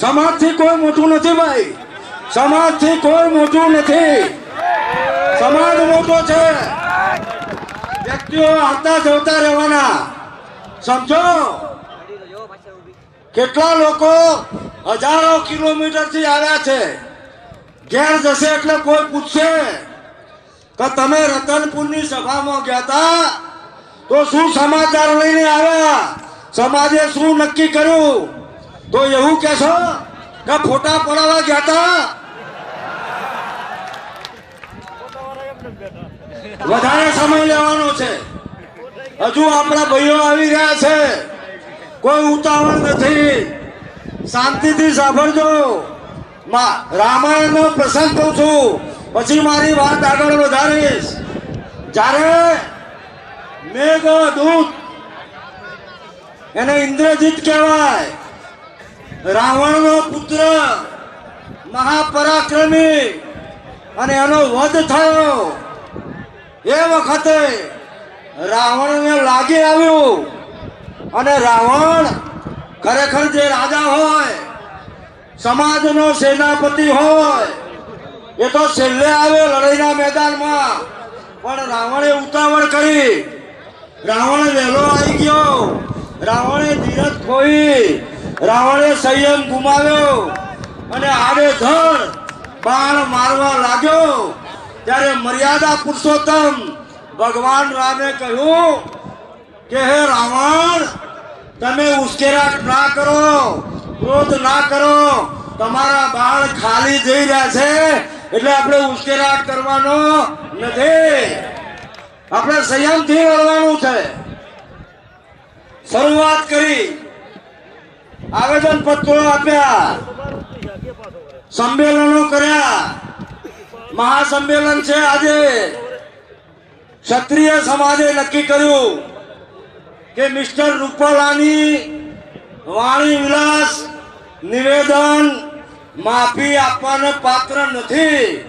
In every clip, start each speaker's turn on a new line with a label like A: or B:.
A: સમાજથી કોઈ મોટું નથી ભાઈ. સમાજથી કોઈ મોટું નથી. સમાજ મોટો છે. વ્યક્તિઓ આવતા જવતા રહેવાના. સમજો? કેટલા લોકો હજારો કિલોમીટરથી આવ્યા છે. ઘેર જશે એટલે કોઈ પૂછશે કે તમે રતનપુરની સભામાં ગયા હતા તો શું સમાચાર લઈને આવ્યા? સમાજે શું નક્કી કર્યું? તો એવું કહેશો કે ફોટા પડાવવા ગયા હતા વધારે સમય લેવાનો છે. હજુ આપણા ભાઈઓ આવી રહ્યા છે. કોઈ ઉતાવળ નથી. શાંતિથી સાંભળજો. રામાયણ રામાયણનો પ્રસંગ કહું છું. પછી મારી વાત આગળ વધારીશ. જ્યારે મેઘ દૂત એને ઇન્દ્રજીત કહેવાય રાવણનો પુત્ર મહાપરાક્રમી અને એનો વધ થયો. એ વખતે રાવણને લાગી આવ્યું અને રાવણ ખરેખર જે રાજા હોય, સમાજનો સેનાપતિ હોય, એ તો છેલ્લે આવે લડાઈના મેદાનમાં. પણ રાવણે ઉતાવળ કરી. રાવણ વહેલો આવી ગયો. રાવણે ધીરજ ખોઈ. રાવણે સંયમ ગુમાવ્યો અને આડેધડ બાણ મારવા લાગ્યો. ત્યારે મર્યાદા પુરુષોત્તમ ભગવાન રામે કહ્યું કે, હે રાવણ, તમે ઉશ્કેરાટ ના કરો, ક્રોધ ના કરો. તમારા બાળ ખાલી જઈ રહ્યા છે, એટલે આપણે ઉશ્કેરાટ કરવાનો નથી. આપણે સંયમથી લડવાનું છે. શરૂઆત કરી. આવેદન પત્રો આપ્યા. સંમેલનો કર્યા. મહાસંમેલન છે આજે. ક્ષત્રિય સમાજે નક્કી કર્યું કે મિસ્ટર રૂપાલાની વાણી વિલાસ નિવેદન માફી આપવાને પાત્ર નથી.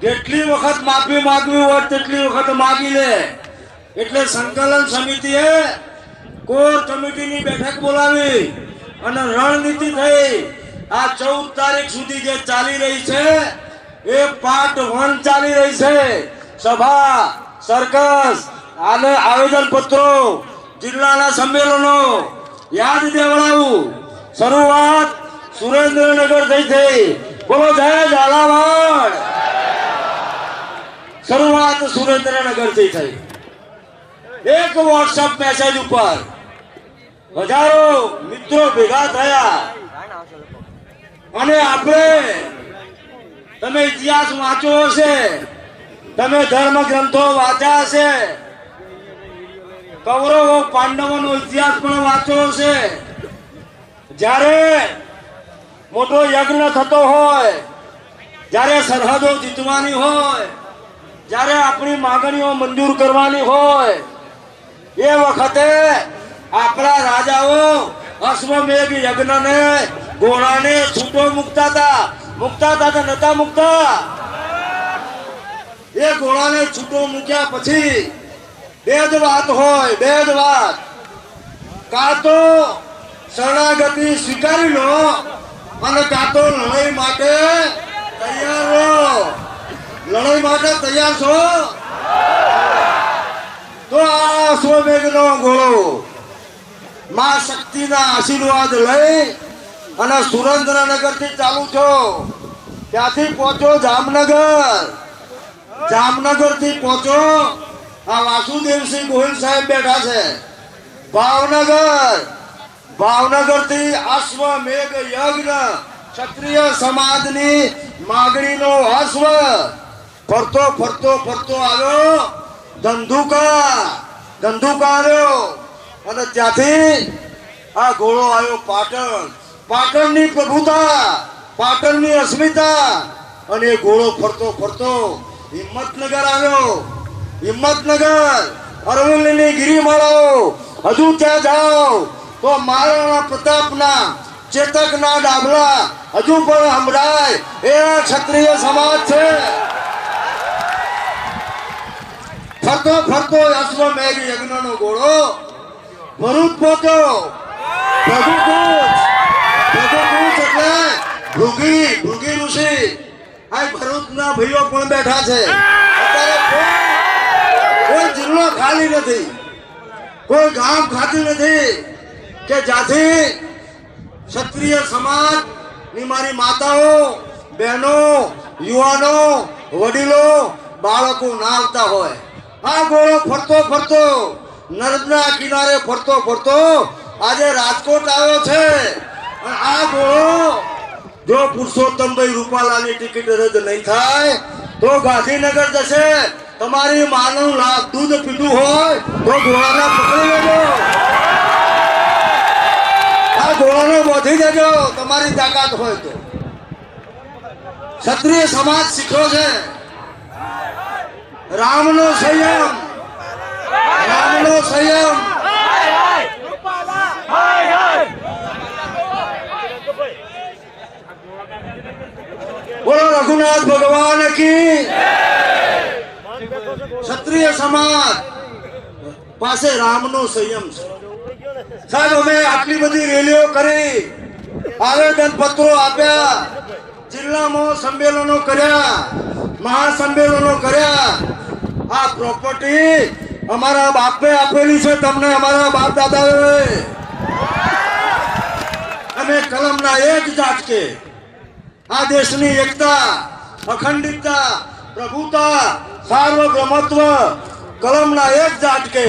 A: જેટલી વખત માફી માંગવી હોય તેટલી વખત માગી લે. એટલે સંકલન સમિતિએ કોર કમિટીની બેઠક બોલાવી. અને રણનીતિ થઈ. આ ચૌદ તારીખ સુધી જે ચાલી રહી છે, એ પાર્ટ વન ચાલી રહી છે. સભા સર્કસ અને આવેદન પત્રો જિલ્લાના સંમેલનો, યાદ દેવડાવું શરૂઆત સુરેન્દ્રનગર થઈ થઈ. બોલો, જય ઝાલાવાડ. શરૂઆત સુરેન્દ્રનગરથી થઈ. એક વોટ્સઅપ મેસેજ ઉપર. હજારો મિત્રો ભેગા થયા. અને આપણે તમે ઇતિહાસ વાંચ્યો હશે, તમે ધર્મ ગ્રંથો વાંચ્યા હશે, કૌરવો, પાંડવોનો ઇતિહાસ પણ વાંચ્યો હશે. જ્યારે મોટો યજ્ઞ થતો હોય, જ્યારે સરહદો જીતવાની હોય, જ્યારે આપણી માગણીઓ મંજૂર કરવાની હોય, એ વખતે રાજાઓ, અશ્વમેઘ યજ્ઞને ઘોડાને છૂટો મૂકતા હતા મૂકતા હતા કે નતા મૂકતા. એ ઘોડાને છૂટો મૂક્યા પછી બે જ વાત હોય બે જ વાત. કાં તો શરણાગતિ સ્વીકારી લો અને કાં તો લડાઈ માટે તૈયાર રહો. લડાઈ માટે તૈયાર છો? તો આ અશ્વમેઘનો ઘોડો માં શક્તિના આશીર્વાદ લઈ અને સુરેન્દ્રનગરથી ચાલુ છો ત્યાંથી પહોંચો જામનગર. જામનગરથી પહોંચો આ વાસુદેવસિંહ ગોહિલ સાહેબ બેઠા છે. ભાવનગર. ભાવનગરથી અશ્વમેઘ યજ્ઞ ક્ષત્રિય સમાજની માગણીનો અશ્વ. ફરતો ફરતો ફરતો આવ્યો. ધંધુકા. ધંધુકા આવ્યો અને ત્યાંથી આ ઘોડો આવ્યો પાટણ. પાટણની પ્રભુતા, પાટણની અસ્મિતા. અને એ ઘોડો ફરતો ફરતો હિંમતનગર આવ્યો. હિંમતનગર અરવલ્લીની ગિરિમાળાઓ, હજુ ત્યાં જાઓ. તો મહારાણા પ્રતાપના ચેતકના ડાબલા હજુ પણ સંભળાય. એ ક્ષત્રિય સમાજ છે. ફરતો ફરતો અશ્વમેઘ યજ્ઞનો ઘોડો ભરૂચ પહોંચ્યો પ્રભુકૂચ પ્રભુકૂચ એટલે ભૃગી ભૃગી ઋષિ. આ ભરૂચના ભાઈઓ પણ બેઠા છે. કોઈ જિલ્લો ખાલી નથી. કોઈ ગામ ખાતી નથી કે જ્યાંથી ક્ષત્રિય સમાજની મારી માતાઓ, બહેનો, યુવાનો, વડીલો, બાળકો ના આવતા હોય. આ ગોળો ફરતો ફરતો નર્મદા કિનારે ફરતો ફરતો આજે રાજકોટ આવ્યો છે. આ ગોળો જો પુરુષોત્તમભાઈ રૂપાલાની ટિકિટ રદ નહીં થાય, તો ગાંધીનગર જશે. તમારી માનું લાભ દૂધ પીધું હોય, તો ગોળાને પકડી લેજો. આ ગોળાનો વધી દેજો, તમારી તાકાત હોય તો. ક્ષત્રિય સમાજ શીખ્યો છે. રામનો સંયમ. રામનો સંયમ. બોલો, રઘુનાથ ભગવાન કી ક્ષત્રિય સમાજ પાસે રામનો સંયમ છે. સાહેબ, અમે આટલી બધી રેલીઓ કરી, આવેદન પત્રો આપ્યા, જિલ્લામાં સંમેલનો કર્યા, મહાસંમેલનો કર્યા. આ પ્રોપર્ટી અમારા બાપે આપેલી છે તમને અમારા બાપ દાદાએ. અને કલમના એક ઝાટકે આ દેશની એકતા, અખંડિતતા, પ્રભુતા, સાર્વભૌમત્વ કલમના એક ઝાટકે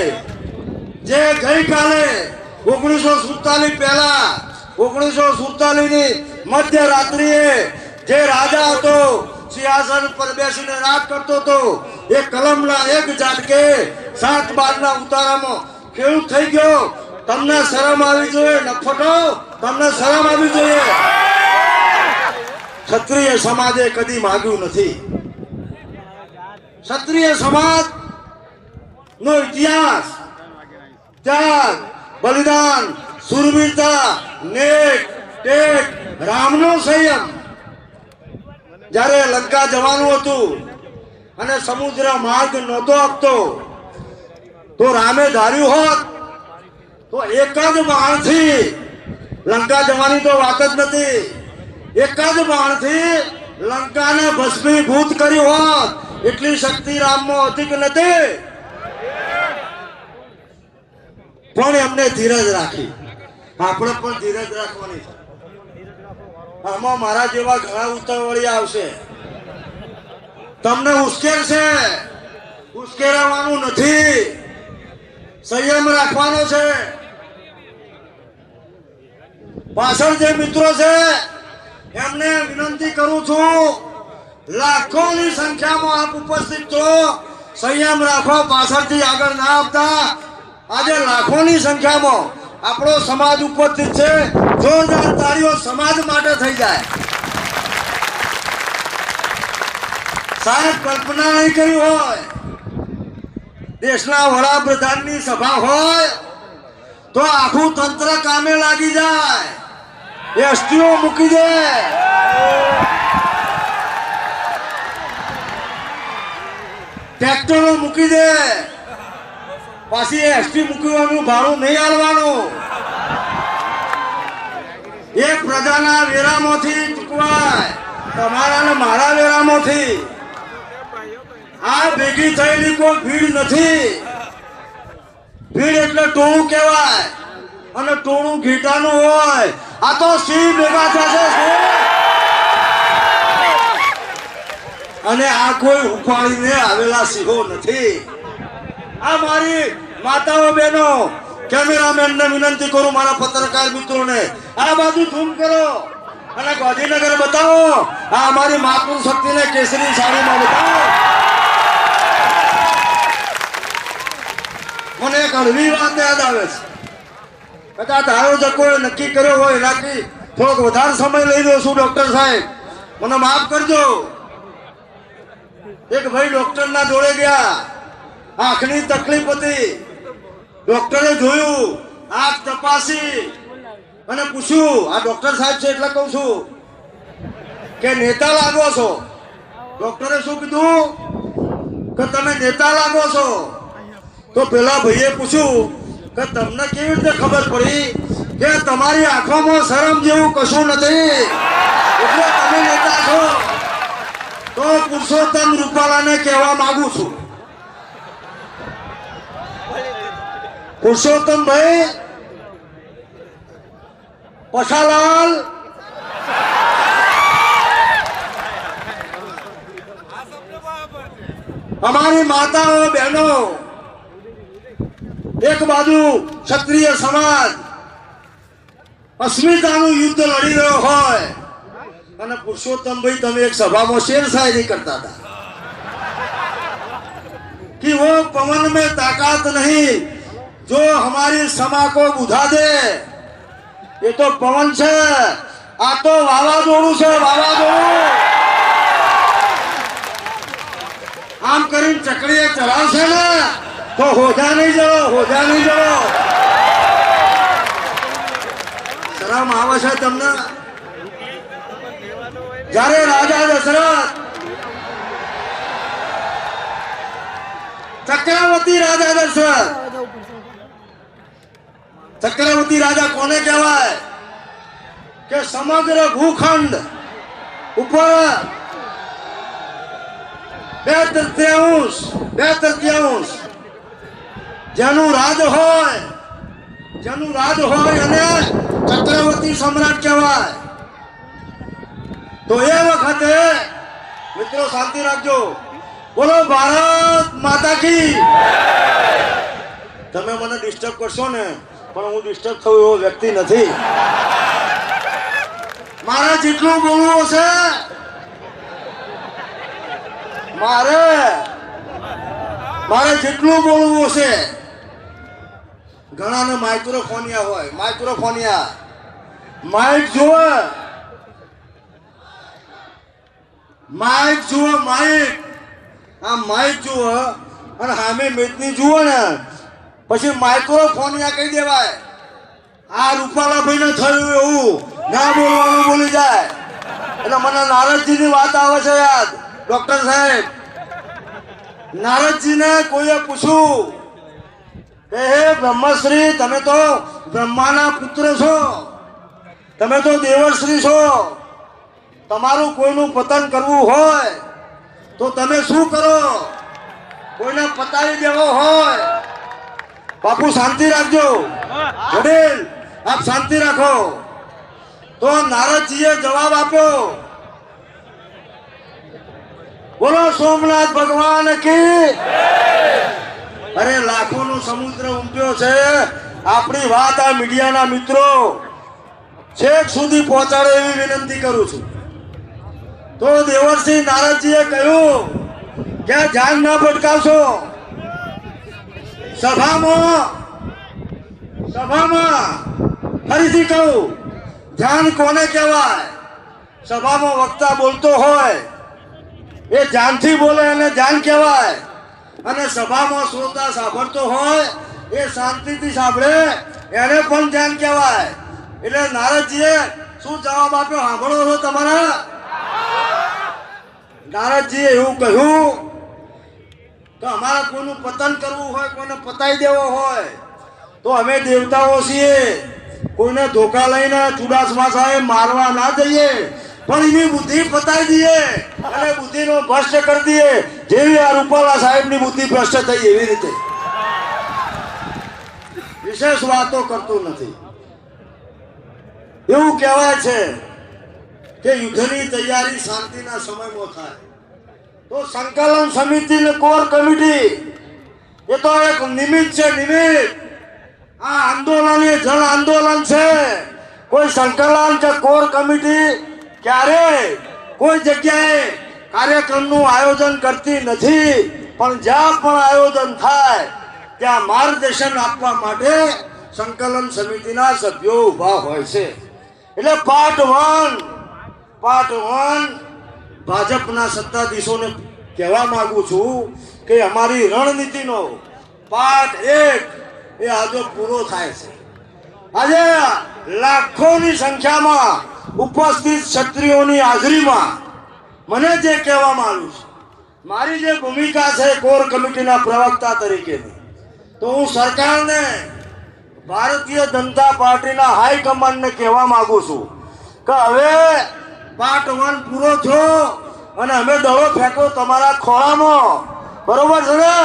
A: જે ગઈકાલે ઓગણીસો સુડતાલીસ પહેલા, ઓગણીસો સુડતાલીસની મધ્ય રાત્રિએ જે રાજા હતો, સિંહાસન પર બેસીને રાજ કરતો હતો, એ કલમના એક ઝાટકે સાત બારના ઉતારામાં ખેડૂત થઈ ગયો. તમને શરમ આવી જોઈએ નફટો તમને શરમ આવી જોઈએ. ક્ષત્રિય સમાજે કદી માગ્યું નથી. ક્ષત્રિય સમાજ નો ઇતિહાસ ત્યાગ બલિદાન, સુરવીરતા નેક ટેક રામનો સંયમ. જ્યારે લંકા જવાનું હતું અને સમુદ્ર માર્ગ નહોતો આપતો તો રામે ધાર્યું હોત, તો એક જ બાણથી લંકા જવાની તો વાત જ નથી. એક જ બાણથી લંકાને ભસ્મીભૂત કરી હોત, એટલી શક્તિ રામમાં હતી કે નથી. પણ એમને ધીરજ રાખી. આપણે પણ ધીરજ રાખવાની છે. આમાં મારા જેવા ઘણા ઉતાવળી આવશે. તમને ઉશ્કેર છે ઉશ્કેરવાનું નથી. સંયમ રાખવાનો છે. પાછળ જે મિત્રો છે, એમને વિનંતી કરું છું, લાખોની સંખ્યામાં આપ ઉપસ્થિત છો. સંયમ રાખો પાછળથી આગળ ના આપતા આજે લાખોની સંખ્યામાં આપણો સમાજ ઉપસ્થિત છે. જોરદાર તાળીઓ સમાજ માટે થઈ જાય. સાહેબ, કલ્પના નહીં કરી હોય. દેશના વડાપ્રધાનની સભા હોય તો આખું તંત્ર કામે લાગી જાય. એસટીઓ મૂકી દે. ટ્રેક્ટરો મૂકી દે. પાછી એસટી મૂકવાનું ભાડું નહીં આલવાનું. એ પ્રજાના વેરામાંથી ચૂકવાય, તમારા ને મારા વેરામાંથી. આ ભેગી થયેલી કોઈ ભીડ નથી. ભીડ એટલે ટોળું કહેવાય. અને ટોળું ઘેટાનું હોય. આ તો સિંહ ભેગા થશે અને આ કોઈ ઉપાડીને આવેલા સિંહો નથી. આ મારી માતાઓ બહેનો કેમેરામેન ને વિનંતી કરું મારા પત્રકાર મિત્રોને, આ બાજુ ઝૂમ કરો. અને ગાંધીનગર બતાવો, આ અમારી માતૃ શક્તિને કેસરી સાડીમાં બતાવો. મને એક હળવી વાત યાદ આવે છે. કદાચ આયોજકોએ નક્કી કર્યો હોય, એનાથી થોડોક વધારે સમય લઈ લો છું, ડોક્ટર સાહેબ. મને માફ કરજો. એક ભાઈ ડોક્ટર ના જોડે ગયા. આંખની તકલીફ હતી. ડોક્ટરે જોયું, આંખ તપાસી અને પૂછ્યું, આ ડોક્ટર સાહેબ છે એટલે કહું છું કે નેતા લાગો છો. ડોક્ટરે શું કીધું? કે તમે નેતા લાગો છો. તો પેલા ભાઈએ પૂછ્યું કે તમને કેવી રીતે ખબર પડી કે તમારી આંખોમાં શરમ જેવું કશું નથી? એટલે તમે નેતા છો. તો પુરુષોત્તમ રૂપાલાને કહેવા માંગુ છું. પુરુષોત્તમ ભાઈ, પછાલાલ. અમારી માતાઓ, બહેનો એક બાજુ ક્ષત્રિય સમાજ અસ્મિતાનું યુદ્ધ લડી રહ્યો હોય અને પુરુષોત્તમ ભાઈ તમે એક સભામાં શેર શાયરી કરતા હતા कि वो पवन में ताकत नहीं जो हमारी समा को बुझा दे ये तो पवन છે આ તો વાવાઝોડું છે વાવાઝોડું આમ કરીને ચકડીએ ચલાવશે ને તો હોજા નહીં જવો હોજા નહીં જવો શરમ આવે છે તમને જ્યારે રાજા દશરથ ચક્રવર્તી રાજા દશરથ ચક્રવર્તી રાજા કોને કહેવાય કે સમગ્ર ભૂખંડ ઉપર બે તૃતીયાંશ બે તૃતીયાંશ જેનું રાજ હોય, જેનું રાજ હોય અને ચક્રવર્તી સમ્રાટ કહેવાય. તો એ વખતે, મિત્રો, શાંતિ રાખજો. બોલો, ભારત માતા કી. તમે મને ડિસ્ટર્બ કરશો ને, પણ હું ડિસ્ટર્બ થયો એવો વ્યક્તિ નથી. મારે જેટલું બોલવું હશે, મારે મારે જેટલું બોલવું છે ઘણાને માઇક્રોફોનિયા હોય. માઇક્રોફોનિયા. માઇક જુઓ. માઇક જુઓ, માઇક. આ માઇક જુઓ અને સામે મેદની જુઓ ને. પછી માઇક્રોફોનિયા કહી દેવાય. આ રૂપાલા ભાઈને થયું એવું. ના બોલવાનું બોલી જાય. એટલે મને નારદજીની વાત આવે છે યાદ. ડોક્ટર સાહેબ, નારદજીને કોઈએ પૂછ્યું કે હે બ્રહ્મશ્રી, તમે તો બ્રહ્માના પુત્ર છો. તમે તો દેવશ્રી છો. તમારું કોઈનું પતન કરવું હોય, તો તમે શું કરો? કોઈને પતાવી દેવો હોય. બાપુ, શાંતિ રાખજો. વડીલ આપ શાંતિ રાખો. તો નારદજીએ જવાબ આપ્યો. બોલો, સોમનાથ ભગવાન કી અરે લાખોનો સમુદ્ર ઉમટ્યો છે. આપણી વાત આ મીડિયાના મિત્રો છેક સુધી પહોંચાડે એવી વિનંતી કરું છું. તો દેવરસિંહ નારદજીએ કહ્યું કે ધ્યાન ના ભટકાવશો. સભામાં સભામાં ફરીથી કહું ધ્યાન કોને કહેવાય? સભામાં વક્તા બોલતો હોય, એ ધ્યાનથી બોલે એને ધ્યાન કહેવાય. અને સભામાં શ્રોતા સાંભળતો હોય, એ શાંતિથી સાંભળે. એને પણ ધ્યાન કહેવાય. એટલે નારદજીએ શું જવાબ આપ્યો? સાંભળો છો તમારા? નારદજીએ એવું કહ્યું તો અમારે કોઈનું પતન કરવું હોય, કોઈને પતાઈ દેવો હોય, તો અમે દેવતાઓ છીએ. કોઈને ધોકા લઈને ચુડાસમા સાહેબ મારવા ના જઈએ. પણ એની બુદ્ધિ પતાવી દઈએ અને બુદ્ધિનો ભ્રષ્ટ કરી દઈએ. જેવી આ રૂપાલા સાહેબની બુદ્ધિ ભ્રષ્ટ થઈ એવી રીતે. વિશેષ વાતો કરતું નથી. એવું કહેવાય છે કે યુદ્ધની તૈયારી શાંતિના સમયમાં થાય. તો સંકલન સમિતિ ને કોર કમિટી, એ તો એક નિમિત્ત છે, નિમિત્ત. આ આંદોલન એ જન આંદોલન છે. કોઈ સંકલન કે કોર કમિટી ક્યારે? કોઈ જગ્યાએ કાર્યક્રમનું આયોજન કરતી નથી, પણ જ્યાં પણ આયોજન થાય, ત્યાં માર્ગદર્શન આપવા માટે સંકલન સમિતિના સભ્યો ઊભા હોય છે. એટલે પાર્ટ વન પાર્ટ વન ભાજપના સત્તાધીશોને કહેવા માગું છું કે અમારી રણનીતિનો પાઠ એક એ આજે પૂરો થાય છે. આજે લાખોની સંખ્યામાં ઉપસ્થિત ક્ષત્રિયોની હાજરીમાં મને જે કહેવામાં આવ્યું છે, મારી જે ભૂમિકા છે કોર કમિટીના પ્રવક્તા તરીકેની, તો હું સરકારને ભારતીય જનતા પાર્ટીના હાઈકમાન્ડને કહેવા માંગુ છું કે હવે પાર્ટ વન પૂરો થયો અને અમે દડો ફેંકો તમારા ખોળામાં. બરોબર છે ને?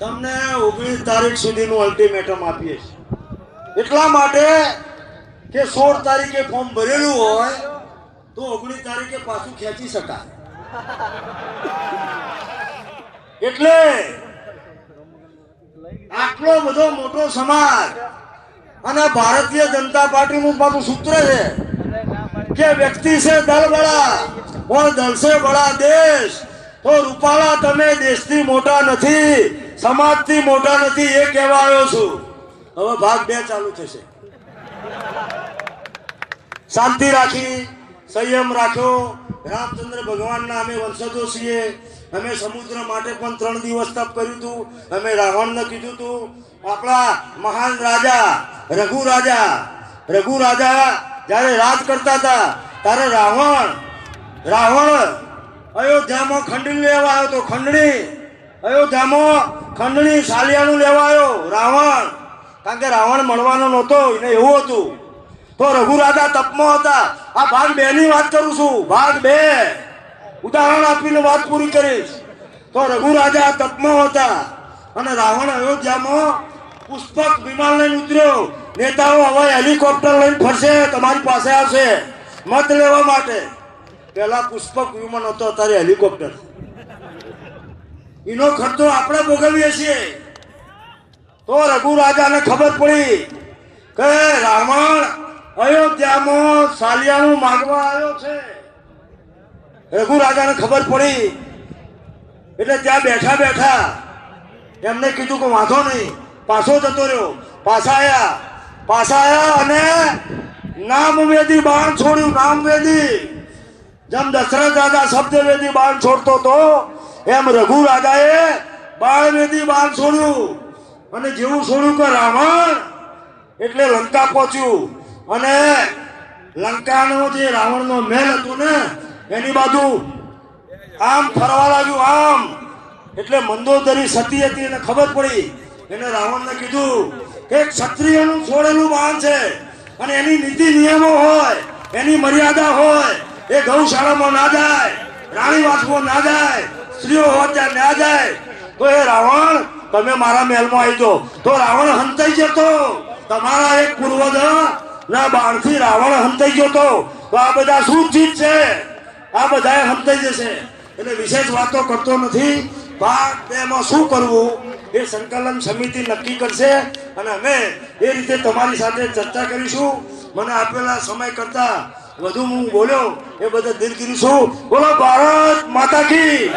A: તમને ઓગણીસ તારીખ સુધીનું અલ્ટિમેટમ આપીએ છીએ. એટલા માટે કે સોળ તારીખે ફોર્મ ભરેલું હોય તો ઓગણીસ તારીખે પાછું ખેંચી શકાય. એટલે આટલો બધો મોટો સમાજ અને ભારતીય જનતા પાર્ટીનું પાછું સૂત્ર છે કે વ્યક્તિ છે દલ બળા પણ દલ છે બળા દેશ. તો રૂપાળા તમે દેશથી મોટા નથી, સમાજથી મોટા નથી, એ કહેવા આવ્યો છું. હવે ભાગ બે ચાલુ થશે. શાંતિ રાખી, સંયમ રાખ્યો. રામચંદ્ર ભગવાનના અમે વંશજો છીએ અમે સમુદ્ર માટે પણ ત્રણ દિવસ તપ કર્યું હતું. અમે રાવણને કીધું હતું, આપણા મહાન રાજા રઘુ રાજા રઘુ રાજા જ્યારે રાજ કરતા હતા, ત્યારે રાવણ રાવણ, અયોધ્યામાં ખંડણી લેવા આવ્યો તો ખંડણી. અયોધ્યામાં ખંડણી સાલિયાનું લેવા આવ્યો, રાવણ. કારણ કે રાવણ મળવાનો નહોતો, એને એવું હતું. તો રઘુરાજા તપમાં હતા. આ ભાગ બે ની વાત કરું છું. ભાગ બે. ઉદાહરણ આપીને વાત પૂરી કરીશ. તો રઘુરાજા તપમાં હતા અને રાવણ અયોધ્યામાં પુષ્પક વિમાન લઈને ઉતર્યો. નેતાઓ હવે હેલિકોપ્ટર લઈને ફરશે, તમારી પાસે આવશે. મત લેવા માટે. પહેલા પુષ્પક વિમાન હતો, અત્યારે હેલિકોપ્ટર. એનો ખર્ચો આપણે ભોગવીએ છીએ. તો રઘુ રાજાને ખબર પડી કે રાવણ અયોધ્યામાં સાલિયાનું માંગવા આવ્યો છે. રઘુ રાજાને ખબર પડી એટલે ત્યાં બેઠા બેઠા એમને કીધું કે વાંધો નહીં, પાછો જતો રહ્યો. પાછા આયા. પાછા આયા અને નામવેદી બાણ છોડ્યું. નામવેદી જેમ દશરથ રાજા શબ્દવેદી બાણ છોડતો તો એમ રઘુ રાજાએ બાણવેદી બાણ છોડ્યું. અને જેવું છોડ્યું કે રાવણ, એટલે લંકા પહોંચ્યું. અને લંકાનો જે રાવણનો મહેલ હતો ને, એની બાજુ આમ ફરવા લાગ્યું આમ. એટલે મંદોદરી સતી હતી એને ખબર પડી. એને રાવણને કીધું કે ક્ષત્રિયનું છોડેલું વાહન છે અને એની નીતિ નિયમો હોય, એની મર્યાદા હોય, એ ગૌશાળામાં ના જાય રાણીવાસમાં ના જાય, સ્ત્રીઓ હોય ત્યાં ના જાય. તો એ રાવણ તમે મારા મહેલમાં આવી જાઓ. તો રાવણ હંતાઈ જતો. તમારા એક પૂર્વજ, ના, બાણથી રાવણ હંતાઈ ગયો તો આ બધા શું ચીજ છે? આ બધા હંતાઈ જશે. એટલે વિશેષ વાતો કરતો નથી. ભાગ બેમાં શું કરવું? એ સંકલન સમિતિ નક્કી કરશે. અને અમે એ રીતે તમારી સાથે ચર્ચા કરીશું. મને આપેલા સમય કરતા વધુ હું બોલ્યો. એ બધા દિલગીરી છું બોલો, ભારત માતા કી